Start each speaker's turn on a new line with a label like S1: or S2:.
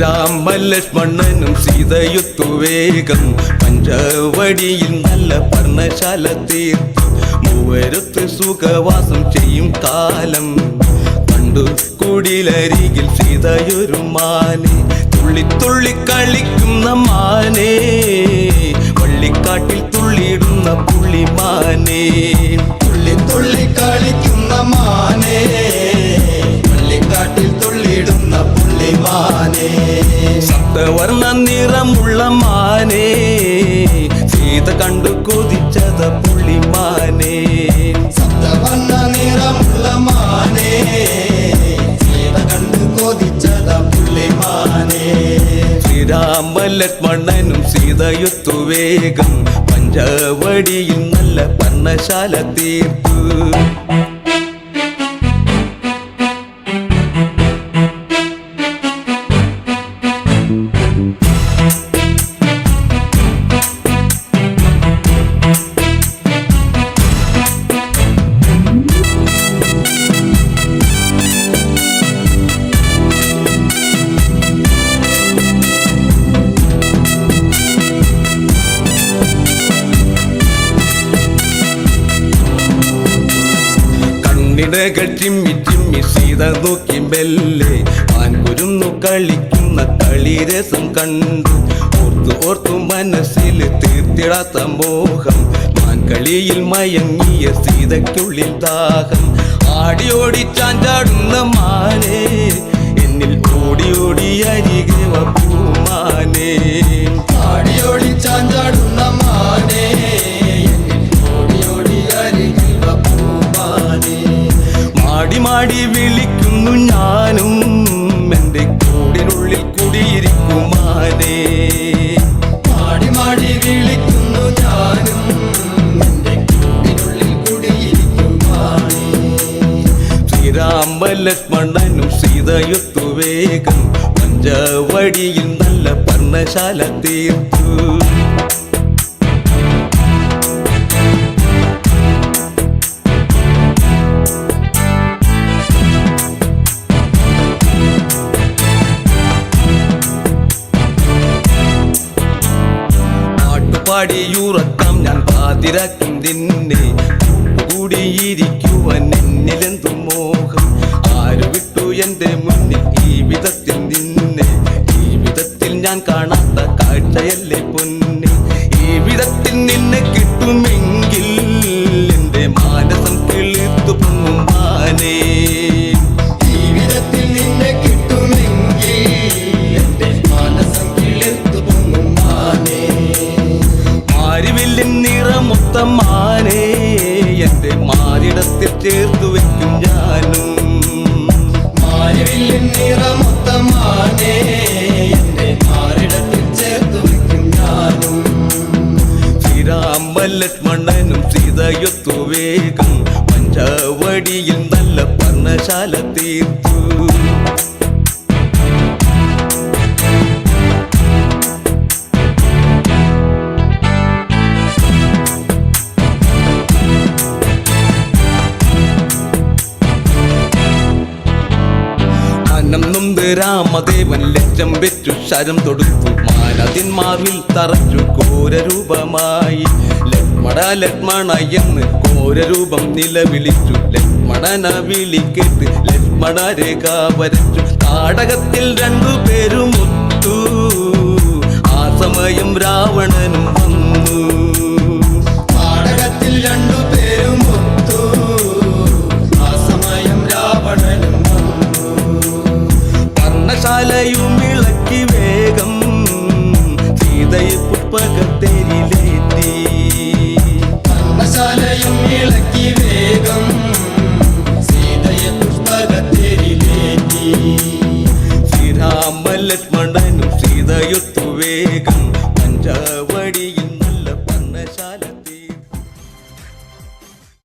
S1: ശ്രീരാമലക്ഷ്മണനും സീതയുത്തു വേഗം പഞ്ചവടിയിൽ നല്ല പർണശാല തീർത്ത്. മൂവരുത്ത് സുഖവാസം ചെയ്യും കാലം. കണ്ടു കുടിലരികിൽ സീതയൊരു മാലി തുള്ളി തുള്ളി കളിക്കുന്ന മാനേ വള്ളിക്കാട്ടിൽ തുള്ളിയിടുന്ന പുള്ളിമാനേ.
S2: മാനേ
S1: സീത കണ്ടു കൊതിച്ചത പുള്ളിമാനെ
S2: നിറമുള്ള മാനേ സീത കണ്ടു കൊതിച്ചത പുള്ളിമാനേ
S1: സീതയുത്തു വേഗം പഞ്ചവടിയിൽ നല്ല പർണശാല തീർത്തു. കണ്ണിടകൾ ചിമ്മി ചിമ്മി സീത നോക്കി മെല്ലെ മാൻകുരുന്നു കളിക്കുന്ന കളിരസം കണ്ടു. ഓർത്തു ഓർത്തു മനസ്സിൽ തീർത്തിടാത്ത മോഹം. മാൻകളിയിൽ മയങ്ങിയ സീതയ്ക്കുള്ളിൽ ദാഹം. ആടിയോടി ചാഞ്ചാടുന്ന മാനേ എന്നിൽ ഓടി ഓടി അരികെ വാ പൂമാനേ.
S2: ആടിയോടി ചാഞ്ചാടുന്ന മാനേ
S1: മാടി വിളിക്കുന്നു ഞാനും. എന്റെ കൂടിനുള്ളിൽ കുടിയിരിക്കുമാനേ.
S2: മാടി മാടി വിളിക്കുന്നു ഞാനും. എന്റെ കൂടിനുള്ളിൽ കുടിയിരിക്കുമാനേ.
S1: ശ്രീരാമലക്ഷ്മണനും സീതയുത്തു വേഗം. പഞ്ചവടിയിൽ നല്ല പർണശാല തീർത്തു. പാട്ടുപാടിയുറക്കം ഞാൻ പാതിരാക്കും നിന്നെ. കൂടിയിരിക്കുവൻ എന്നിലെന്തു മോഹം. ആര് വിട്ടു എന്റെ മുന്നിൽ ഈ വിധത്തിൽ നിന്നെ? ഈ ഞാൻ കാണാത്ത കാഴ്ചയല്ലേ പൊന്നെ? ഈ നിന്നെ കിട്ടുമെങ്കിൽ ശ്രീരാമലക്ഷ്മണനും സീതയൊത്തു വേഗം. പഞ്ചവടിയിൽ നല്ല പർണശാല തീർത്തു. രാമദേവൻ ലക്ഷം വെച്ചു ശരം തൊടുത്തു. മാനതിന്മാറിൽ തറച്ചു ഘോരരൂപമായി. ലക്ഷ്മണ ലക്ഷ്മണ എന്ന് നിലവിളിച്ചു. ലക്ഷ്മണന വിളിക്കേട്ട് ലക്ഷ്മണ രേഖ വരച്ചു. നാടകത്തിൽ പേരും ഒത്തു. ആ സമയം രാവണനും വന്നു.
S2: നാടകത്തിൽ പേരും വന്നു.
S1: ലക്ഷ്മണനും സീതയുത്ത